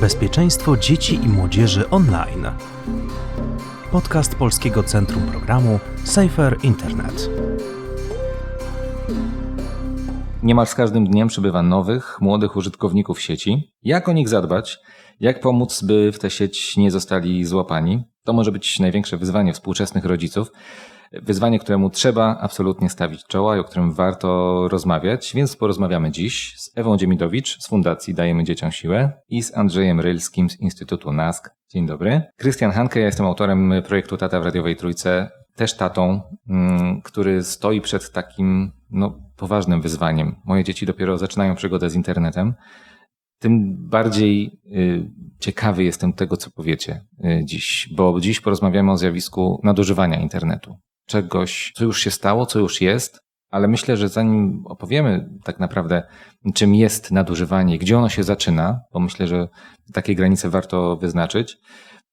Bezpieczeństwo dzieci i młodzieży online. Podcast Polskiego Centrum Programu Safer Internet. Niemal z każdym dniem przybywa nowych, młodych użytkowników sieci. Jak o nich zadbać? Jak pomóc, by w tę sieć nie zostali złapani? To może być największe wyzwanie współczesnych rodziców. Wyzwanie, któremu trzeba absolutnie stawić czoła i o którym warto rozmawiać, więc porozmawiamy dziś z Ewą Dziemidowicz z Fundacji Dajemy Dzieciom Siłę i z Andrzejem Rylskim z Instytutu NASK. Dzień dobry. Krystian Hanke, ja jestem autorem projektu Tata w Radiowej Trójce, też tatą, mm, który stoi przed takim no, poważnym wyzwaniem. Moje dzieci dopiero zaczynają przygodę z internetem. Tym bardziej y, ciekawy jestem tego, co powiecie y, dziś, bo dziś porozmawiamy o zjawisku nadużywania internetu czegoś, co już się stało, co już jest, ale myślę, że zanim opowiemy tak naprawdę, czym jest nadużywanie, gdzie ono się zaczyna, bo myślę, że takie granice warto wyznaczyć,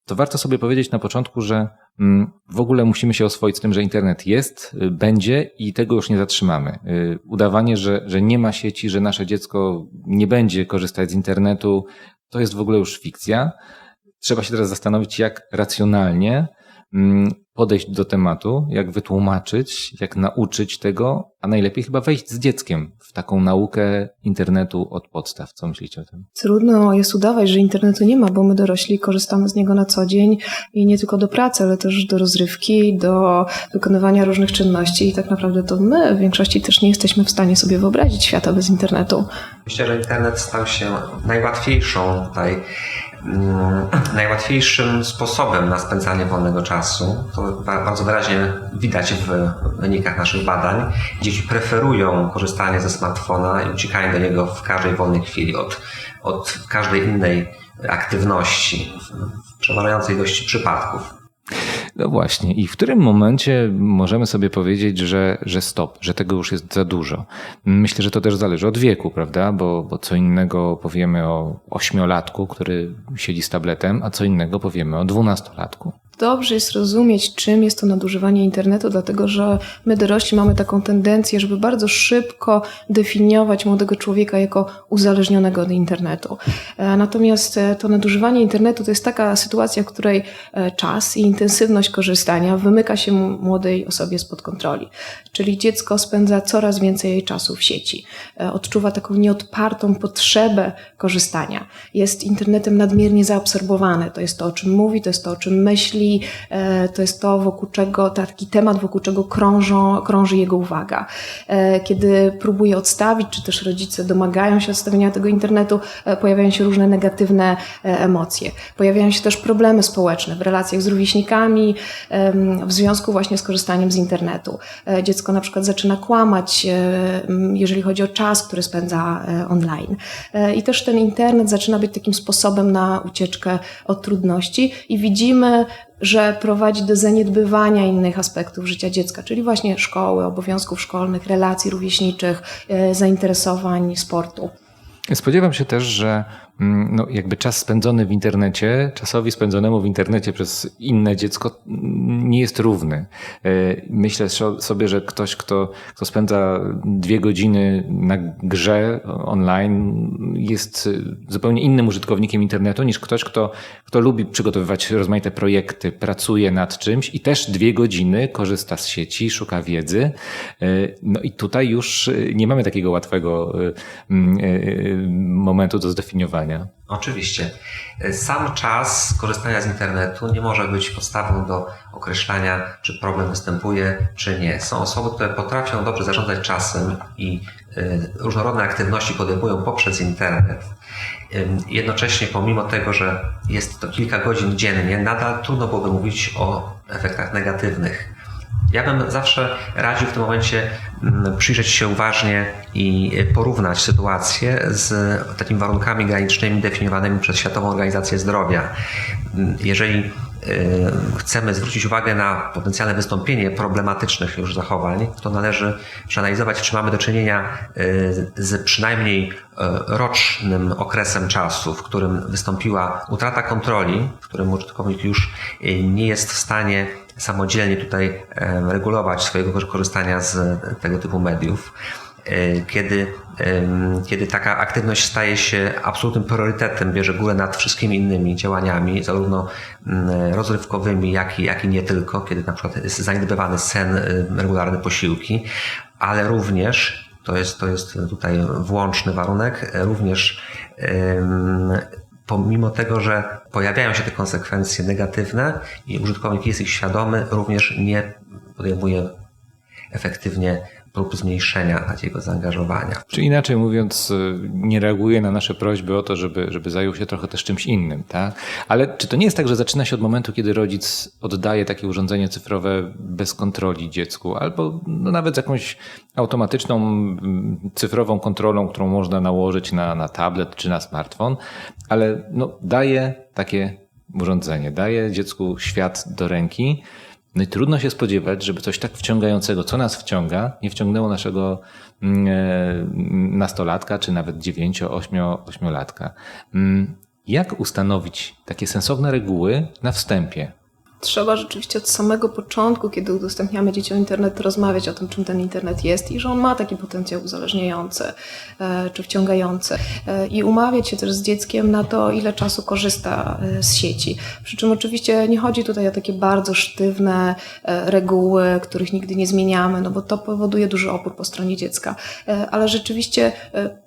to warto sobie powiedzieć na początku, że mm, w ogóle musimy się oswoić z tym, że internet jest, y, będzie i tego już nie zatrzymamy. Y, udawanie, że, że nie ma sieci, że nasze dziecko nie będzie korzystać z internetu, to jest w ogóle już fikcja. Trzeba się teraz zastanowić, jak racjonalnie podejść do tematu, jak wytłumaczyć, jak nauczyć tego, a najlepiej chyba wejść z dzieckiem w taką naukę internetu od podstaw. Co myślicie o tym? Trudno jest udawać, że internetu nie ma, bo my dorośli korzystamy z niego na co dzień i nie tylko do pracy, ale też do rozrywki, do wykonywania różnych czynności i tak naprawdę to my w większości też nie jesteśmy w stanie sobie wyobrazić świata bez internetu. Myślę, że internet stał się najłatwiejszą tutaj Mm, najłatwiejszym sposobem na spędzanie wolnego czasu. To bardzo wyraźnie widać w wynikach naszych badań. Dzieci preferują korzystanie ze smartfona i uciekają do niego w każdej wolnej chwili od, od każdej innej aktywności w przeważającej ilości przypadków. No właśnie. I w którym momencie możemy sobie powiedzieć, że, że stop, że tego już jest za dużo? Myślę, że to też zależy od wieku, prawda? Bo, bo co innego powiemy o ośmiolatku, który siedzi z tabletem, a co innego powiemy o dwunastolatku dobrze jest rozumieć, czym jest to nadużywanie internetu, dlatego że my dorośli mamy taką tendencję, żeby bardzo szybko definiować młodego człowieka jako uzależnionego od internetu. E, natomiast e, to nadużywanie internetu to jest taka sytuacja, w której e, czas i intensywność korzystania wymyka się młodej osobie spod kontroli. Czyli dziecko spędza coraz więcej jej czasu w sieci. Odczuwa taką nieodpartą potrzebę korzystania. Jest internetem nadmiernie zaabsorbowane. To jest to, o czym mówi, to jest to, o czym myśli, E, to jest to, wokół czego, taki temat, wokół czego krążą, krąży jego uwaga. E, kiedy próbuje odstawić, czy też rodzice domagają się odstawienia tego internetu, e, pojawiają się różne negatywne emocje. Pojawiają się też problemy społeczne w relacjach z rówieśnikami, w związku właśnie z korzystaniem z internetu. Dziecko na przykład zaczyna kłamać, jeżeli chodzi o czas, który spędza online. I też ten internet zaczyna być takim sposobem na ucieczkę od trudności i widzimy że prowadzi do zaniedbywania innych aspektów życia dziecka, czyli właśnie szkoły, obowiązków szkolnych, relacji rówieśniczych, e, zainteresowań, sportu. Spodziewam się też, że no, jakby czas spędzony w internecie, czasowi spędzonemu w internecie przez inne dziecko mm, nie jest równy. E, myślę sobie, że ktoś, kto, kto spędza dwie godziny na grze online, jest zupełnie innym użytkownikiem internetu niż ktoś, kto, kto lubi przygotowywać rozmaite projekty, pracuje nad czymś i też dwie godziny korzysta z sieci, szuka wiedzy. E, no i tutaj już nie mamy takiego łatwego mm, e, momentu do zdefiniowania. Oczywiście. Sam czas korzystania z internetu nie może być podstawą do określania, czy problem występuje, czy nie. Są osoby, które potrafią dobrze zarządzać czasem i y, różnorodne aktywności podejmują poprzez internet. Jednocześnie, pomimo tego, że jest to kilka godzin dziennie, nadal trudno byłoby mówić o efektach negatywnych. Ja bym zawsze radził w tym momencie mm, przyjrzeć się uważnie i porównać sytuację z takimi warunkami granicznymi definiowanymi przez Światową Organizację Zdrowia. Mm, jeżeli y, chcemy zwrócić uwagę na potencjalne wystąpienie problematycznych już zachowań, to należy przeanalizować, czy mamy do czynienia y, z przynajmniej y, rocznym okresem czasu, w którym wystąpiła utrata kontroli, w którym użytkownik już nie jest w stanie samodzielnie tutaj regulować swojego korzystania z tego typu mediów. kiedy, kiedy taka aktywność staje się absolutnym priorytetem, bierze górę nad wszystkimi innymi działaniami, zarówno rozrywkowymi, jak i, jak i nie tylko, kiedy na przykład jest zaniedbywany sen, regularne posiłki, ale również, to jest, to jest tutaj włączny warunek, również pomimo tego, że pojawiają się te konsekwencje negatywne i użytkownik jest ich świadomy, również nie podejmuje efektywnie prób zmniejszenia takiego zaangażowania. Czy inaczej mówiąc, y, nie reaguje na nasze prośby o to, żeby, żeby zajął się trochę też czymś innym, tak? Ale czy to nie jest tak, że zaczyna się od momentu, kiedy rodzic oddaje takie urządzenie cyfrowe bez kontroli dziecku, albo no nawet z jakąś automatyczną cyfrową kontrolą, którą można nałożyć na, na tablet czy na smartfon, ale no, daje takie urządzenie, daje dziecku świat do ręki, no i trudno się spodziewać, żeby coś tak wciągającego, co nas wciąga, nie wciągnęło naszego mm, e, nastolatka, czy nawet dziewięcio, ośmio, ośmiolatka. Mm, jak ustanowić takie sensowne reguły na wstępie? Trzeba rzeczywiście od samego początku, kiedy udostępniamy dzieciom internet, rozmawiać o tym, czym ten internet jest i że on ma taki potencjał uzależniający e, czy wciągający. E, I umawiać się też z dzieckiem na to, ile czasu korzysta e, z sieci. Przy czym oczywiście nie chodzi tutaj o takie bardzo sztywne reguły, których nigdy nie zmieniamy, no bo to powoduje duży opór po stronie dziecka. Ale rzeczywiście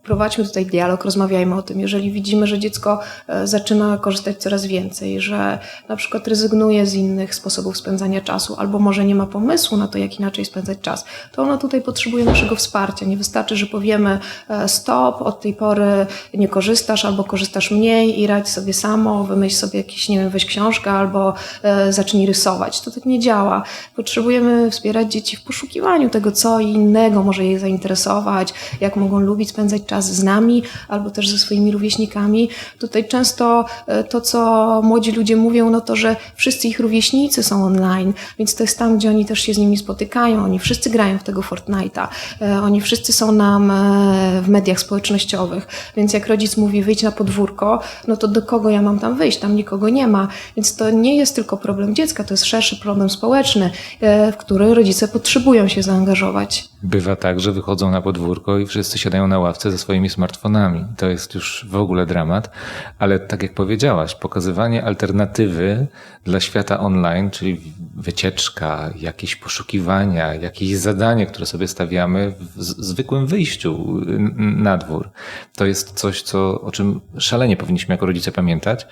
prowadźmy tutaj dialog, rozmawiajmy o tym. Jeżeli widzimy, że dziecko zaczyna korzystać coraz więcej, że na przykład rezygnuje z innych sposobów spędzania czasu, albo może nie ma pomysłu na to, jak inaczej spędzać czas, to ona tutaj potrzebuje naszego wsparcia. Nie wystarczy, że powiemy e, stop, od tej pory nie korzystasz, albo korzystasz mniej i radź sobie samo, wymyśl sobie jakiś, nie wiem, weź książkę, albo e, zacznij rysować. To tak nie działa. Potrzebujemy wspierać dzieci w poszukiwaniu tego, co innego może je zainteresować, jak mogą lubić spędzać czas z nami, albo też ze swoimi rówieśnikami. Tutaj często e, to, co młodzi ludzie mówią, no to, że wszyscy ich rówieśnicy rówieśnicy są online, więc to jest tam, gdzie oni też się z nimi spotykają. Oni wszyscy grają w tego Fortnite'a. E, oni wszyscy są nam e, w mediach społecznościowych. Więc jak rodzic mówi wyjdź na podwórko, no to do kogo ja mam tam wyjść? Tam nikogo nie ma. Więc to nie jest tylko problem dziecka, to jest szerszy problem społeczny, e, w który rodzice potrzebują się zaangażować. Bywa tak, że wychodzą na podwórko i wszyscy siadają na ławce ze swoimi smartfonami. To jest już w ogóle dramat, ale tak jak powiedziałaś, pokazywanie alternatywy dla świata online, czyli wycieczka, jakieś poszukiwania, jakieś zadanie, które sobie stawiamy w zwykłym wyjściu na dwór, to jest coś, co, o czym szalenie powinniśmy jako rodzice pamiętać.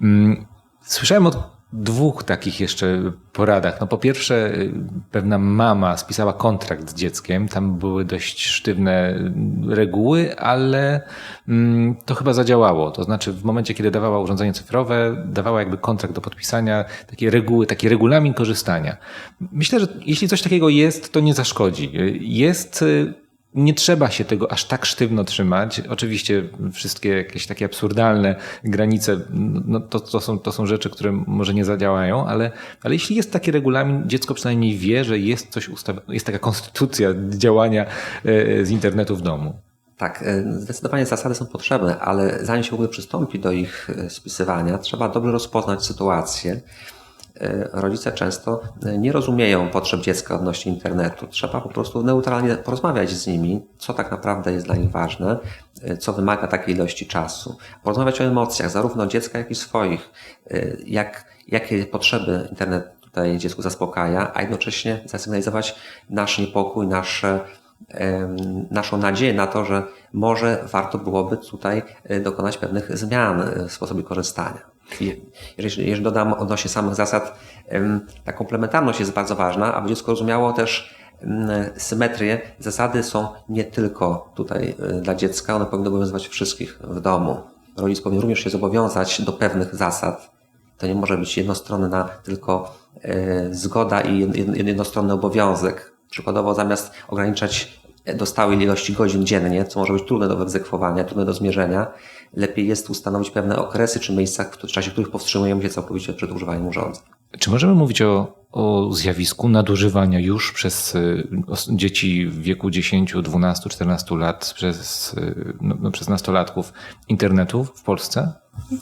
Mm, słyszałem od dwóch takich jeszcze poradach. No po pierwsze, pewna mama spisała kontrakt z dzieckiem. Tam były dość sztywne reguły, ale mm, to chyba zadziałało. To znaczy, w momencie, kiedy dawała urządzenie cyfrowe, dawała jakby kontrakt do podpisania, takie reguły, taki regulamin korzystania. Myślę, że jeśli coś takiego jest, to nie zaszkodzi. Jest nie trzeba się tego aż tak sztywno trzymać. Oczywiście wszystkie jakieś takie absurdalne granice, no to, to, są, to są rzeczy, które może nie zadziałają, ale, ale jeśli jest taki regulamin, dziecko przynajmniej wie, że jest coś ustawione, jest taka konstytucja działania e, z internetu w domu. Tak, e, zdecydowanie zasady są potrzebne, ale zanim się w ogóle przystąpi do ich e, spisywania, trzeba dobrze rozpoznać sytuację rodzice często e, nie rozumieją potrzeb dziecka odnośnie internetu. Trzeba po prostu neutralnie porozmawiać z nimi, co tak naprawdę jest dla nich ważne, e, co wymaga takiej ilości czasu. Porozmawiać o emocjach, zarówno dziecka, jak i swoich, jak, jakie potrzeby internet tutaj dziecku zaspokaja, a jednocześnie zasygnalizować nasz niepokój, nasze naszą nadzieję na to, że może warto byłoby tutaj dokonać pewnych zmian w sposobie korzystania. Jeżeli, dodam odnośnie samych zasad, ta komplementarność jest bardzo ważna, aby dziecko rozumiało też symetrię. Zasady są nie tylko tutaj e, dla dziecka, one powinny obowiązywać wszystkich w domu. Rodzic powinien również się zobowiązać do pewnych zasad. To nie może być jednostronna tylko e, zgoda i jednostronny obowiązek. Przykładowo zamiast ograniczać do stałej ilości godzin dziennie, co może być trudne do wyegzekwowania, trudne do zmierzenia, lepiej jest ustanowić pewne okresy czy miejsca, w czasie których powstrzymujemy się całkowicie przed używaniem urządzeń. Czy możemy mówić o, o zjawisku nadużywania już przez y, dzieci w wieku 10, 12, 14 lat, przez, y, no, no, przez nastolatków internetu w Polsce?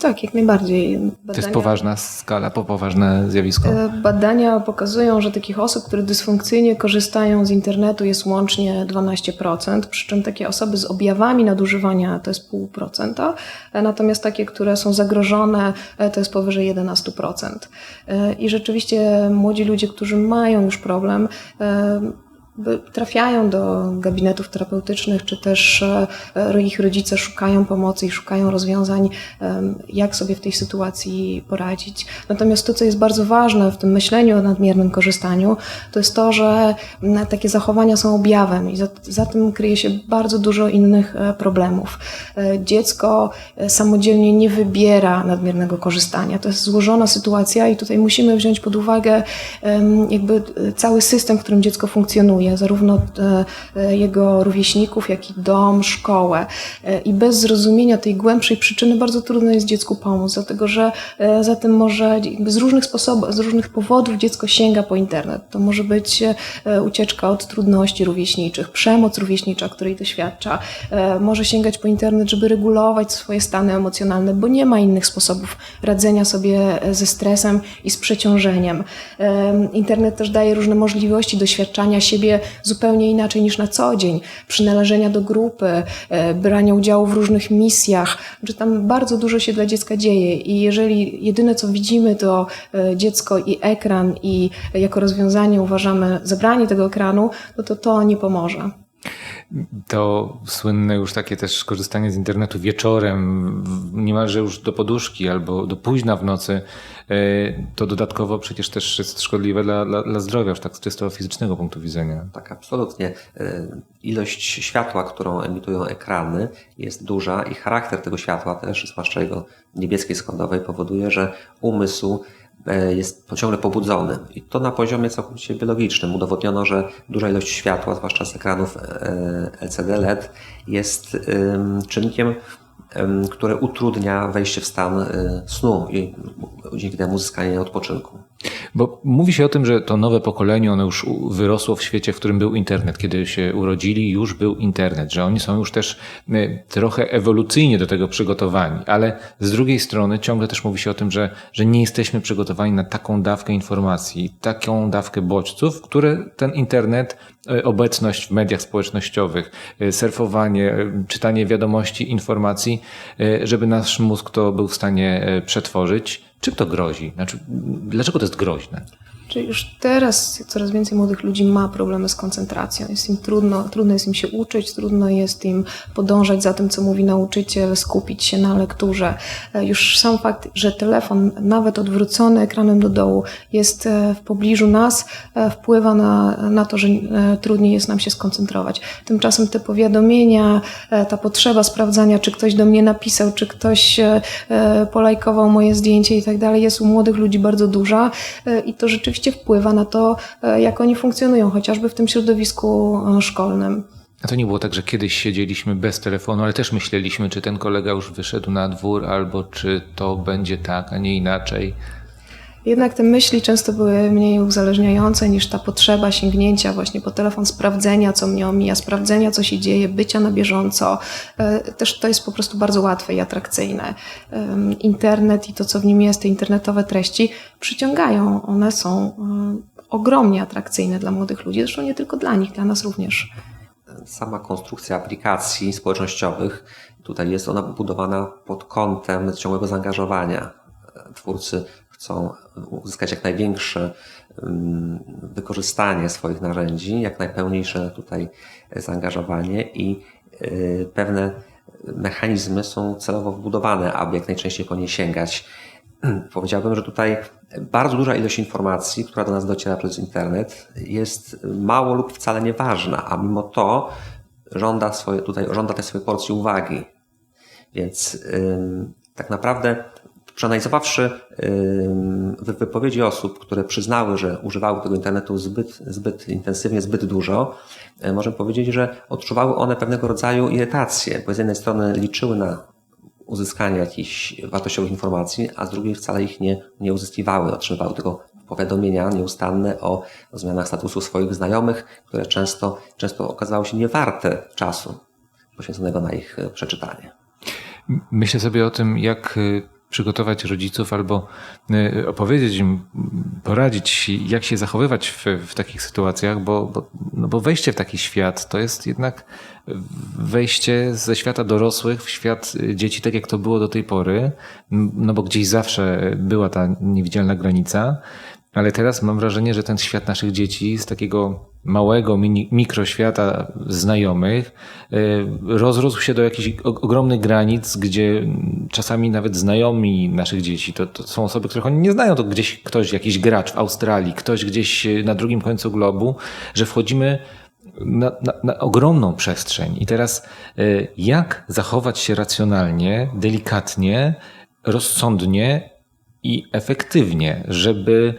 Tak, jak najbardziej. Badania, to jest poważna skala, poważne zjawisko. E, badania pokazują, że takich osób, które dysfunkcyjnie korzystają z internetu jest łącznie 12%, przy czym takie osoby z objawami nadużywania to jest 0,5%, e, natomiast takie, które są zagrożone e, to jest powyżej 11%. I rzeczywiście młodzi ludzie, którzy mają już problem, trafiają do gabinetów terapeutycznych, czy też e, ich rodzice szukają pomocy i szukają rozwiązań, jak sobie w tej sytuacji poradzić. Natomiast to, co jest bardzo ważne w tym myśleniu o nadmiernym korzystaniu, to jest to, że takie zachowania są objawem i za, za tym kryje się bardzo dużo innych e, problemów. E, dziecko samodzielnie nie wybiera nadmiernego korzystania. To jest złożona sytuacja i tutaj musimy wziąć pod uwagę jakby cały system, w którym dziecko funkcjonuje zarówno e, e, jego rówieśników, jak i dom, szkołę. E, I bez zrozumienia tej głębszej przyczyny bardzo trudno jest dziecku pomóc, dlatego że za tym może z różnych sposobów, z różnych powodów dziecko sięga po internet. To może być ucieczka od trudności rówieśniczych, przemoc rówieśnicza, której doświadcza. Może sięgać po internet, żeby regulować swoje stany emocjonalne, bo nie ma innych sposobów radzenia sobie ze stresem i z przeciążeniem. Internet też daje różne możliwości doświadczania siebie zupełnie inaczej niż na co dzień. Przynależenia do grupy, e, brania udziału w różnych misjach, że tam bardzo dużo się dla dziecka dzieje i jeżeli jedyne co widzimy to e, dziecko i ekran i jako rozwiązanie uważamy zabranie tego ekranu, no to to nie pomoże. To słynne już takie też korzystanie z internetu wieczorem, niemalże już do poduszki albo do późna w nocy, e, to dodatkowo przecież też jest szkodliwe dla, dla, dla zdrowia, już tak z czysto fizycznego punktu widzenia. Tak, absolutnie. E, ilość światła, którą emitują ekrany jest duża i charakter tego światła też, zwłaszcza jego niebieskiej składowej, powoduje, że umysł E, jest ciągle pobudzony. I to na poziomie całkowicie biologicznym. Udowodniono, że duża ilość światła, zwłaszcza z ekranów e, LCD LED, jest czynnikiem które utrudnia wejście w stan y, snu i dzięki temu uzyskanie odpoczynku. Bo mówi się o tym, że to nowe pokolenie, ono już wyrosło w świecie, w którym był internet. Kiedy się urodzili, już był internet, że oni są już też y, trochę ewolucyjnie do tego przygotowani, ale z drugiej strony ciągle też mówi się o tym, że, że nie jesteśmy przygotowani na taką dawkę informacji, taką dawkę bodźców, które ten internet E, obecność w mediach społecznościowych, e, surfowanie, e, czytanie wiadomości, informacji, żeby nasz mózg to był w stanie przetworzyć. Czym to grozi? Znaczy, dlaczego to jest groźne? Czyli już teraz coraz więcej młodych ludzi ma problemy z koncentracją. Jest im trudno, trudno jest im się uczyć, trudno jest im podążać za tym, co mówi nauczyciel, skupić się na lekturze. E, już sam fakt, że telefon, nawet odwrócony ekranem do dołu, jest e, w pobliżu nas, e, wpływa na, na to, że trudniej jest nam się skoncentrować. Tymczasem te powiadomienia, ta potrzeba sprawdzania, czy ktoś do mnie napisał, czy ktoś polajkował moje zdjęcie i tak dalej, jest u młodych ludzi bardzo duża i to rzeczywiście oczywiście wpływa na to, e, jak oni funkcjonują, chociażby w tym środowisku e, szkolnym. A to nie było tak, że kiedyś siedzieliśmy bez telefonu, ale też myśleliśmy, czy ten kolega już wyszedł na dwór, albo czy to będzie tak, a nie inaczej. Jednak te myśli często były mniej uzależniające niż ta potrzeba sięgnięcia właśnie po telefon, sprawdzenia, co mnie omija, sprawdzenia, co się dzieje, bycia na bieżąco. E, też to jest po prostu bardzo łatwe i atrakcyjne. Internet i to, co w nim jest, te internetowe treści przyciągają. One są e, ogromnie atrakcyjne dla młodych ludzi, zresztą nie tylko dla nich, dla nas również. Sama konstrukcja aplikacji społecznościowych, tutaj jest ona budowana pod kątem ciągłego zaangażowania. Twórcy chcą uzyskać jak największe wykorzystanie swoich narzędzi, jak najpełniejsze tutaj zaangażowanie i y, pewne mechanizmy są celowo wbudowane, aby jak najczęściej po nie sięgać. Powiedziałbym, że tutaj bardzo duża ilość informacji, która do nas dociera przez internet, jest mało lub wcale nieważna, a mimo to żąda, swoje, tutaj, żąda tej swojej porcji uwagi. Więc yy, tak naprawdę Przeanalizowawszy wypowiedzi osób, które przyznały, że używały tego internetu zbyt, zbyt intensywnie, zbyt dużo, e, możemy powiedzieć, że odczuwały one pewnego rodzaju irytację, bo z jednej strony liczyły na uzyskanie jakichś wartościowych informacji, a z drugiej wcale ich nie, nie uzyskiwały, otrzymywały tylko powiadomienia nieustanne o, zmianach statusu swoich znajomych, które często, często okazały się niewarte czasu poświęconego na ich e, przeczytanie. Myślę sobie o tym, jak y, przygotować rodziców albo y, opowiedzieć im, poradzić, jak się zachowywać w, w takich sytuacjach, bo, bo, no bo wejście w taki świat to jest jednak wejście ze świata dorosłych w świat dzieci, tak jak to było do tej pory, no bo gdzieś zawsze była ta niewidzialna granica. Ale teraz mam wrażenie, że ten świat naszych dzieci z takiego małego mini, mikroświata znajomych y, rozrósł się do jakichś ogromnych granic, gdzie czasami nawet znajomi naszych dzieci to, to są osoby, których oni nie znają, to gdzieś ktoś, jakiś gracz w Australii, ktoś gdzieś na drugim końcu globu, że wchodzimy na, na, na, ogromną przestrzeń. I teraz y, jak zachować się racjonalnie, delikatnie, rozsądnie i efektywnie, żeby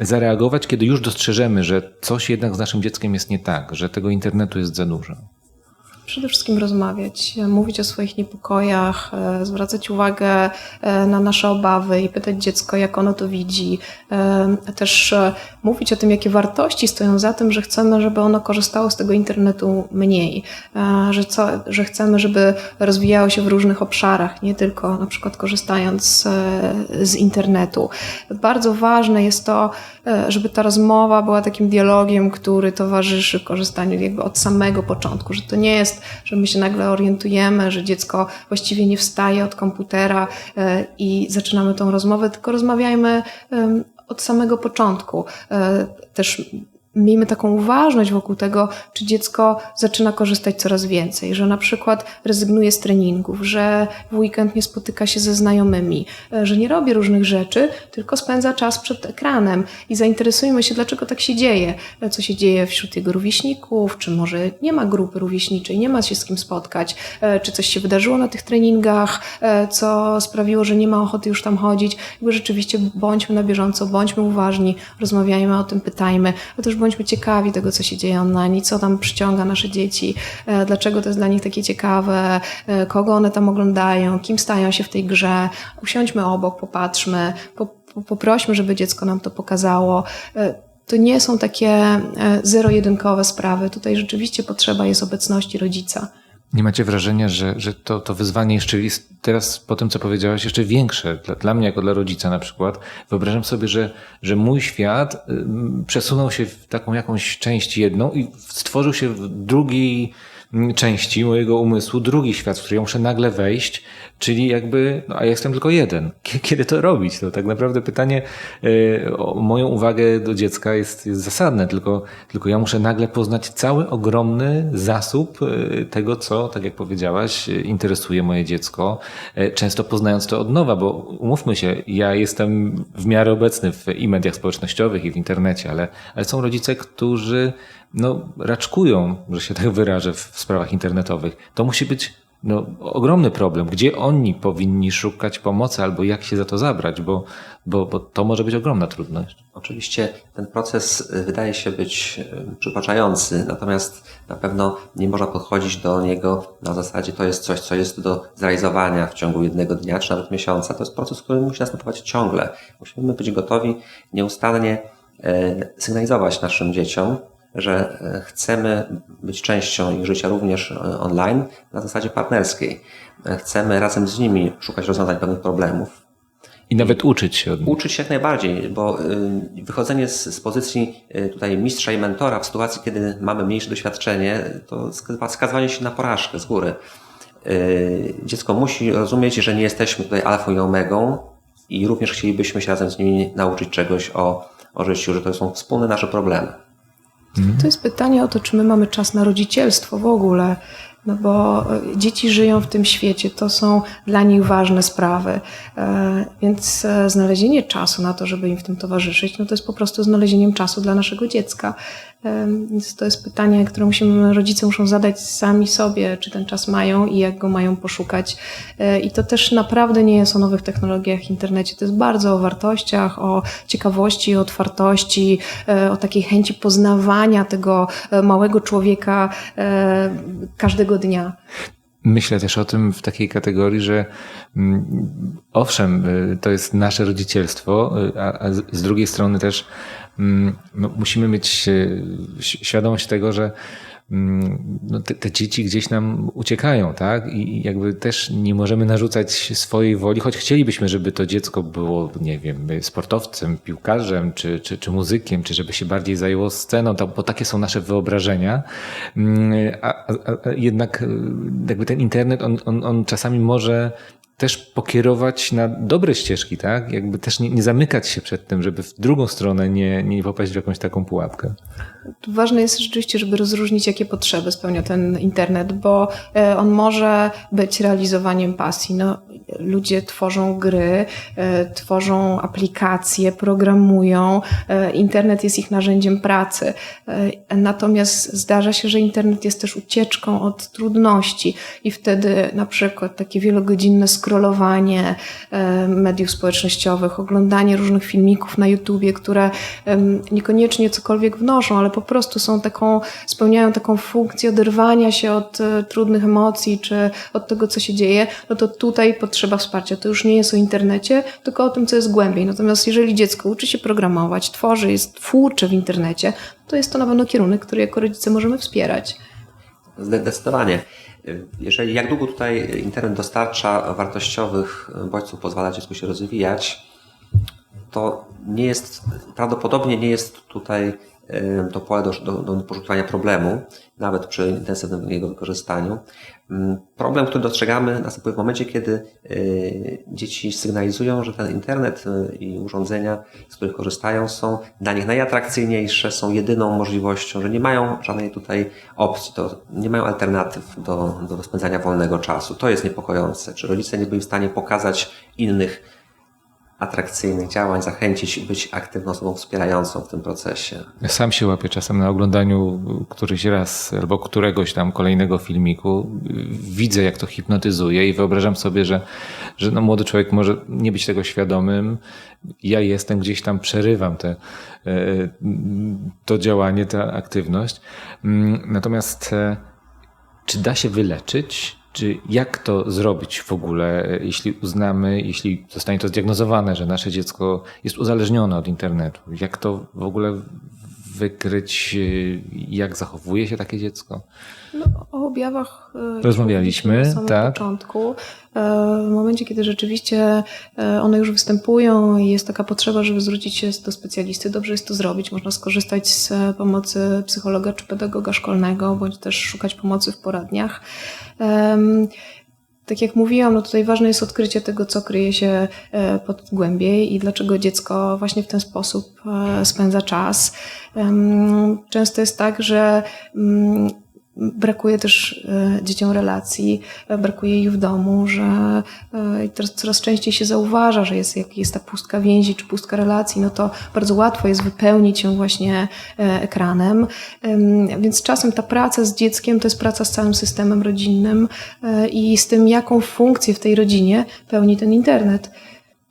zareagować, kiedy już dostrzeżemy, że coś jednak z naszym dzieckiem jest nie tak, że tego internetu jest za dużo? Przede wszystkim rozmawiać, mówić o swoich niepokojach, e, zwracać uwagę e, na nasze obawy i pytać dziecko, jak ono to widzi. E, też mówić o tym, jakie wartości stoją za tym, że chcemy, żeby ono korzystało z tego internetu mniej, że, co, że chcemy, żeby rozwijało się w różnych obszarach, nie tylko na przykład korzystając z internetu. Bardzo ważne jest to, żeby ta rozmowa była takim dialogiem, który towarzyszy korzystaniu jakby od samego początku, że to nie jest że my się nagle orientujemy, że dziecko właściwie nie wstaje od komputera e, i zaczynamy tą rozmowę, tylko rozmawiajmy od samego początku. E, też miejmy taką uważność wokół tego, czy dziecko zaczyna korzystać coraz więcej, że na przykład rezygnuje z treningów, że w weekend nie spotyka się ze znajomymi, e, że nie robi różnych rzeczy, tylko spędza czas przed ekranem. I zainteresujmy się, dlaczego tak się dzieje, e, co się dzieje wśród jego rówieśników, czy może nie ma grupy rówieśniczej, nie ma się z kim spotkać, e, czy coś się wydarzyło na tych treningach, co sprawiło, że nie ma ochoty już tam chodzić. Jakby rzeczywiście bądźmy na bieżąco, bądźmy uważni, rozmawiajmy o tym, pytajmy, ale też bądźmy ciekawi tego, co się dzieje online co tam przyciąga nasze dzieci, e, dlaczego to jest dla nich takie ciekawe, e, kogo one tam oglądają, kim stają się w tej grze. Usiądźmy obok, popatrzmy, poprośmy, żeby dziecko nam to pokazało e, to nie są takie zero-jedynkowe sprawy. Tutaj rzeczywiście potrzeba jest obecności rodzica. Nie macie wrażenia, że, że to, to wyzwanie jeszcze jest teraz po tym, co powiedziałaś, jeszcze większe dla, dla mnie, jako dla rodzica na przykład. Wyobrażam sobie, że, że mój świat przesunął się w taką jakąś część jedną i stworzył się w drugiej części mojego umysłu drugi świat, w który muszę nagle wejść, czyli jakby, no a jestem tylko jeden. Kiedy to robić? To tak naprawdę pytanie y, o moją uwagę do dziecka jest, jest zasadne, tylko, tylko ja muszę nagle poznać cały ogromny zasób y, tego, co, tak jak powiedziałaś, interesuje moje dziecko, często poznając to od nowa, bo umówmy się, ja jestem w miarę obecny w i mediach społecznościowych, i w internecie, ale, ale są rodzice, którzy no, raczkują, że się tak wyrażę, w sprawach internetowych. To musi być no, ogromny problem. Gdzie oni powinni szukać pomocy albo jak się za to zabrać, bo, bo, bo to może być ogromna trudność. Oczywiście ten proces y, wydaje się być y, przypaczający, natomiast na pewno nie można podchodzić do niego na zasadzie to jest coś, co jest do zrealizowania w ciągu jednego dnia czy nawet miesiąca. To jest proces, który musi następować ciągle. Musimy być gotowi nieustannie e, sygnalizować naszym dzieciom, że e, chcemy być częścią ich życia również e, online na zasadzie partnerskiej. E, chcemy razem z nimi szukać rozwiązań pewnych problemów. I nawet uczyć się od nich. Uczyć się jak najbardziej, bo wychodzenie z, z pozycji tutaj mistrza i mentora w sytuacji, kiedy mamy mniejsze doświadczenie, to skazywanie się na porażkę z góry. Dziecko musi rozumieć, że nie jesteśmy tutaj alfą i omegą i również chcielibyśmy się razem z nimi nauczyć czegoś o, o życiu, że to są wspólne nasze problemy. To jest pytanie o to, czy my mamy czas na rodzicielstwo w ogóle, no bo e, dzieci żyją w tym świecie, to są dla nich ważne sprawy, e, więc e, znalezienie czasu na to, żeby im w tym towarzyszyć, no to jest po prostu znalezieniem czasu dla naszego dziecka. Więc to jest pytanie, które musimy, rodzice muszą zadać sami sobie, czy ten czas mają i jak go mają poszukać. I to też naprawdę nie jest o nowych technologiach internecie. To jest bardzo o wartościach, o ciekawości, otwartości, o takiej chęci poznawania tego małego człowieka każdego dnia. Myślę też o tym w takiej kategorii, że mm, owszem, to jest nasze rodzicielstwo, a, z drugiej strony też no, musimy mieć e, świadomość tego, że mm, no te, te, dzieci gdzieś nam uciekają, tak? I jakby też nie możemy narzucać swojej woli, choć chcielibyśmy, żeby to dziecko było, nie wiem, sportowcem, piłkarzem, czy, czy, czy muzykiem, czy żeby się bardziej zajęło sceną, bo takie są nasze wyobrażenia. Mm, a, a, a jednak jakby ten internet, on, on, on czasami może też pokierować na dobre ścieżki, tak? Jakby też nie, nie, zamykać się przed tym, żeby w drugą stronę nie, nie popaść w jakąś taką pułapkę. Ważne jest rzeczywiście, żeby rozróżnić, jakie potrzeby spełnia ten internet, bo e, on może być realizowaniem pasji. No, ludzie tworzą gry, e, tworzą aplikacje, programują. E, internet jest ich narzędziem pracy. Natomiast zdarza się, że internet jest też ucieczką od trudności i wtedy na przykład takie wielogodzinne scrollowanie mediów społecznościowych, oglądanie różnych filmików na YouTubie, które niekoniecznie cokolwiek wnoszą, ale po prostu są taką, spełniają taką funkcję oderwania się od e, trudnych emocji czy od tego, co się dzieje, no to tutaj potrzeba wsparcia. To już nie jest o internecie, tylko o tym, co jest głębiej. Natomiast jeżeli dziecko uczy się programować, tworzy, jest twórcze w internecie, to jest to na pewno kierunek, który jako rodzice możemy wspierać. Zdecydowanie. Jeżeli jak długo tutaj internet dostarcza wartościowych bodźców, pozwala dziecku się rozwijać, to nie jest, prawdopodobnie nie jest tutaj to pole do, do, do poszukiwania problemu, nawet przy intensywnym jego wykorzystaniu. Mm, problem, który dostrzegamy, następuje w momencie, kiedy y, dzieci sygnalizują, że ten internet y, i urządzenia, z których korzystają, są dla nich najatrakcyjniejsze, są jedyną możliwością, że nie mają żadnej tutaj opcji, to nie mają alternatyw do, do spędzania wolnego czasu. To jest niepokojące. Czy rodzice nie byli w stanie pokazać innych atrakcyjnych działań, zachęcić być aktywną osobą wspierającą w tym procesie. Ja sam się łapię czasem na oglądaniu któryś raz albo któregoś tam kolejnego filmiku. Widzę, jak to hipnotyzuje i wyobrażam sobie, że, że no młody człowiek może nie być tego świadomym. Ja jestem gdzieś tam, przerywam te, e, to działanie, tę aktywność. Mm, natomiast e, czy da się wyleczyć czy jak to zrobić w ogóle, jeśli uznamy, jeśli zostanie to zdiagnozowane, że nasze dziecko jest uzależnione od internetu? Jak to w ogóle wykryć, jak zachowuje się takie dziecko? No, o objawach e, rozmawialiśmy na samym tak. początku. E, w momencie, kiedy rzeczywiście e, one już występują i jest taka potrzeba, żeby zwrócić się do specjalisty, dobrze jest to zrobić. Można skorzystać z pomocy psychologa czy pedagoga szkolnego, bądź też szukać pomocy w poradniach. Tak jak mówiłam, no tutaj ważne jest odkrycie tego, co kryje się pod głębiej i dlaczego dziecko właśnie w ten sposób spędza czas. Często jest tak, że mm, Brakuje też e, dzieciom relacji, e, brakuje ich w domu, że e, teraz coraz częściej się zauważa, że jest, jak jest ta pustka więzi czy pustka relacji, no to bardzo łatwo jest wypełnić ją właśnie ekranem. Więc czasem ta praca z dzieckiem to jest praca z całym systemem rodzinnym i z tym, jaką funkcję w tej rodzinie pełni ten internet.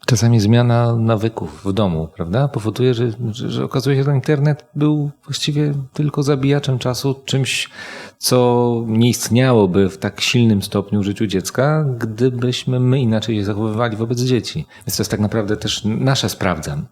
Czasami zmiana nawyków w domu, prawda, powoduje, że, że, że, okazuje się, że internet był właściwie tylko zabijaczem czasu, czymś, co nie istniałoby w tak silnym stopniu w życiu dziecka, gdybyśmy my inaczej się zachowywali wobec dzieci. Więc to jest tak naprawdę też nasze sprawdzam.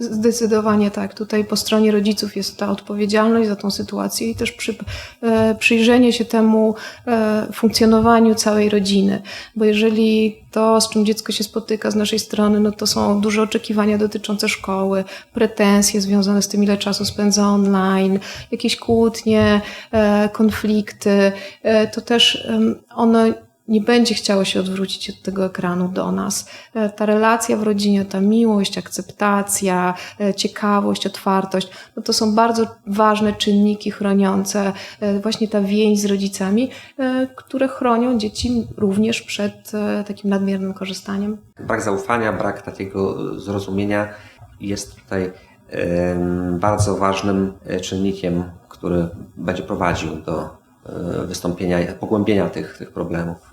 Zdecydowanie tak. Tutaj po stronie rodziców jest ta odpowiedzialność za tą sytuację i też przy, e, przyjrzenie się temu e, funkcjonowaniu całej rodziny. Bo jeżeli to, z czym dziecko się spotyka z naszej strony, no to są duże oczekiwania dotyczące szkoły, pretensje związane z tym, ile czasu spędza online, jakieś kłótnie, e, konflikty, e, to też e, ono nie będzie chciało się odwrócić od tego ekranu do nas. E, ta relacja w rodzinie, ta miłość, akceptacja, e, ciekawość, otwartość, no to są bardzo ważne czynniki chroniące e, właśnie ta więź z rodzicami, które chronią dzieci również przed takim nadmiernym korzystaniem. Brak zaufania, brak takiego zrozumienia jest tutaj bardzo ważnym czynnikiem, który będzie prowadził do wystąpienia, pogłębienia tych, tych problemów.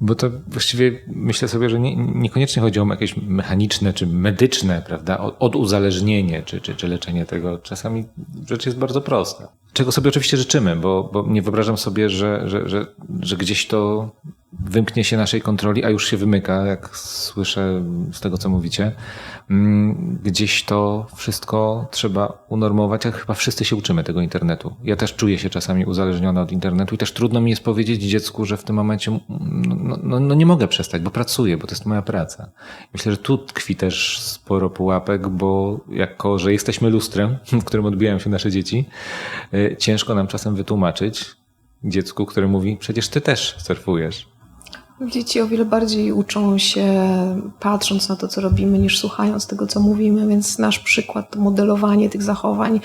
Bo to właściwie myślę sobie, że nie, niekoniecznie chodzi o jakieś mechaniczne czy medyczne, prawda, oduzależnienie czy, czy, czy leczenie tego. Czasami rzecz jest bardzo prosta. Czego sobie oczywiście życzymy, bo, bo nie wyobrażam sobie, że, że, że, że gdzieś to wymknie się naszej kontroli, a już się wymyka, jak słyszę z tego, co mówicie. Mm, Gdzieś to wszystko trzeba unormować, a chyba wszyscy się uczymy tego internetu. Ja też czuję się czasami uzależniony od internetu i też trudno mi jest powiedzieć dziecku, że w tym momencie no, no, no nie mogę przestać, bo pracuję, bo to jest moja praca. Myślę, że tu tkwi też sporo pułapek, bo jako, że jesteśmy lustrem, w którym odbijają się nasze dzieci, y, ciężko nam czasem wytłumaczyć dziecku, które mówi, przecież ty też surfujesz. Dzieci o wiele bardziej uczą się patrząc na to, co robimy, niż słuchając tego, co mówimy, więc nasz przykład, modelowanie tych zachowań,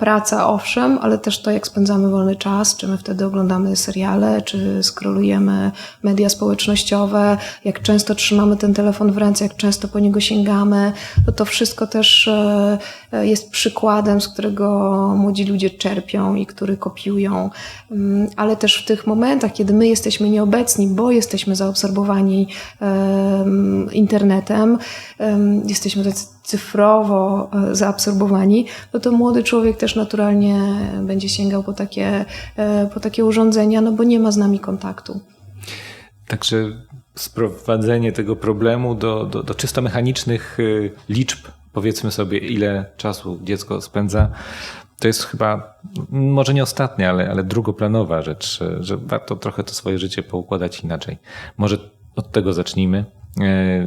praca owszem, ale też to, jak spędzamy wolny czas, czy my wtedy oglądamy seriale, czy skrolujemy media społecznościowe, jak często trzymamy ten telefon w ręce, jak często po niego sięgamy, to to wszystko też e, e, jest przykładem, z którego młodzi ludzie czerpią i który kopiują. Mm, Ale też w tych momentach, kiedy my jesteśmy nieobecni, bo jesteśmy zaobserwowani em, internetem, em, jesteśmy tacy cyfrowo e, zaabsorbowani, no to młody człowiek też naturalnie będzie sięgał po takie, e, po takie urządzenia, no bo nie ma z nami kontaktu. Także sprowadzenie tego problemu do, do, do czysto mechanicznych y, liczb, powiedzmy sobie, ile czasu dziecko spędza, to jest chyba, może nie ostatnia, ale, ale drugoplanowa rzecz, że warto trochę to swoje życie poukładać inaczej. Może od tego zacznijmy,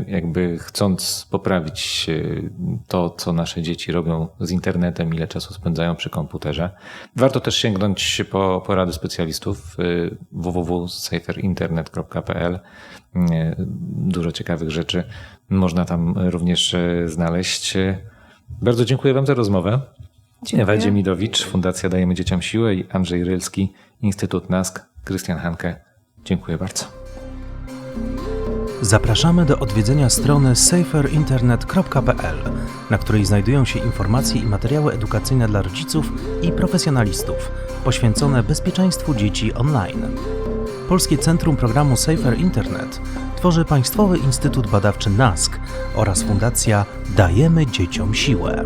jakby chcąc poprawić y, to, co nasze dzieci robią z internetem, ile czasu spędzają przy komputerze. Warto też sięgnąć po porady specjalistów y, www.saferinternet.pl. Dużo ciekawych rzeczy można tam również znaleźć. Bardzo dziękuję Wam za rozmowę. Dziękuję. Ewa Dziemidowicz, Fundacja Dajemy Dzieciom Siłę i Andrzej Rylski, Instytut NASK, Krystian Hanke. Dziękuję bardzo. Zapraszamy do odwiedzenia strony saferinternet.pl, na której znajdują się informacje i materiały edukacyjne dla rodziców i profesjonalistów poświęcone bezpieczeństwu dzieci online. Polskie Centrum Programu Safer Internet tworzy Państwowy Instytut Badawczy NASK oraz Fundacja Dajemy Dzieciom Siłę.